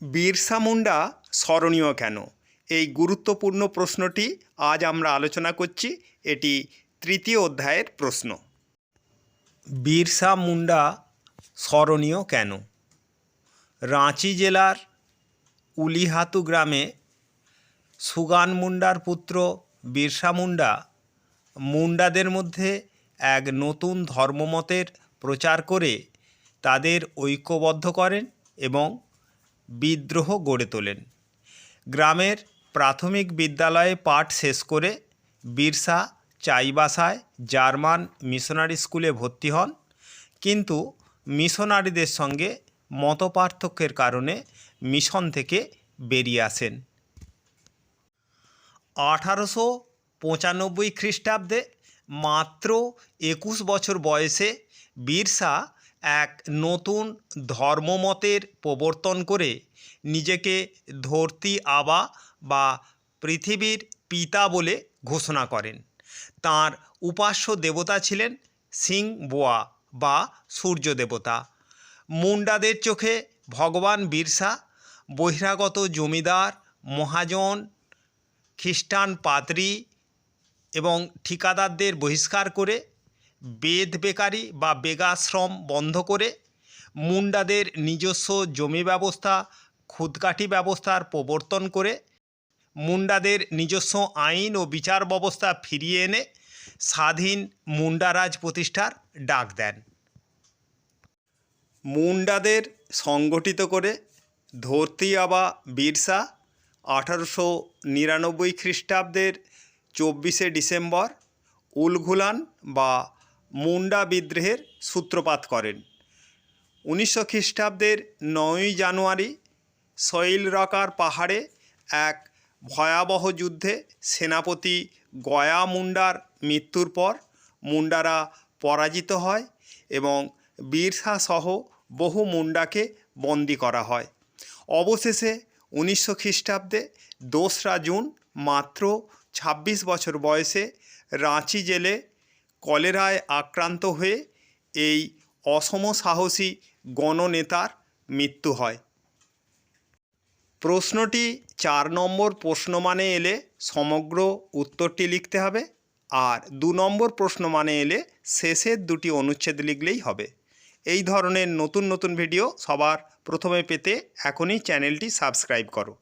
বিরসা মুন্ডা স্মরণীয় কেন? এই গুরুত্বপূর্ণ প্রশ্নটি আজ আমরা আলোচনা করছি। এটি তৃতীয় অধ্যায়ের প্রশ্ন। বিরসা মুন্ডা স্মরণীয় কেন? রাঁচি জেলার উলিহাতু গ্রামে সুগান মুন্ডার পুত্র বিরসা মুন্ডা মুন্ডাদের মধ্যে এক নতুন ধর্মমতের প্রচার করে তাদের ঐক্যবদ্ধ করেন এবং বিদ্রোহ গড়ে তোলেন। গ্রামের প্রাথমিক বিদ্যালয়ে পাঠ শেষ করে বিরসা, চাইবাসায় জার্মান মিশনারি স্কুলে ভর্তি হন। কিন্তু মিশনারিদের সঙ্গে মতপার্থক্যের কারণে মিশন থেকে বেরিয়ে আসেন। আঠারোশো পঁচানব্বই খ্রিস্টাব্দে মাত্র একুশ বছর বয়সে বিরসা এক নতুন ধর্মমতের প্রবর্তন করে নিজেকে ধরতি আবা বা পৃথিবীর পিতা বলে ঘোষণা করেন। তাঁর উপাস্য দেবতা ছিলেন সিং বোয়া বা সূর্য দেবতা। মুন্ডাদের চোখে ভগবান বিরসা, বহিরাগত জমিদার, মহাজন, খ্রিস্টান পাদ্রী এবং ঠিকাদারদের বহিষ্কার করে বেদ বেকারি বা বেগাশ্রম বন্ধ করে মুন্ডাদের নিজস্ব জমি ব্যবস্থা, খুদকাঠি ব্যবস্থার প্রবর্তন করে মুন্ডাদের নিজস্ব আইন ও বিচার ব্যবস্থা ফিরিয়ে এনে স্বাধীন মুন্ডারাজ প্রতিষ্ঠার ডাক দেন। মুন্ডাদের সংগঠিত করে ধরতি আবা বিরসা আঠারোশো নিরানব্বই খ্রিস্টাব্দের চব্বিশে ডিসেম্বর, উলঘুলান বা মুন্ডা বিদ্রোহের সূত্রপাত করেন। উনিশশো খ্রিস্টাব্দের নয়ই জানুয়ারি সৈল রকার পাহাড়ে এক ভয়াবহ যুদ্ধে সেনাপতি গয়া মুন্ডার মৃত্যুর পর মুন্ডারা পরাজিত হয় এবং বিরসা সহ বহু মুন্ডাকে বন্দি করা হয়। অবশেষে উনিশশো খ্রিস্টাব্দে দোসরা জুন মাত্র ছাব্বিশ বছর বয়সে রাঁচি জেলে কলেরায় আক্রান্ত হয়ে এই অসম সাহসী গণনেতার মৃত্যু হয়। প্রশ্নটি চার নম্বর প্রশ্ন মানে এলে সমগ্র উত্তরটি লিখতে হবে আর দু নম্বর প্রশ্ন মানে এলে শেষের দুটি অনুচ্ছেদ লিখলেই হবে। এই ধরনের নতুন নতুন ভিডিও সবার প্রথমে পেতে এখনই চ্যানেলটি সাবস্ক্রাইব করো।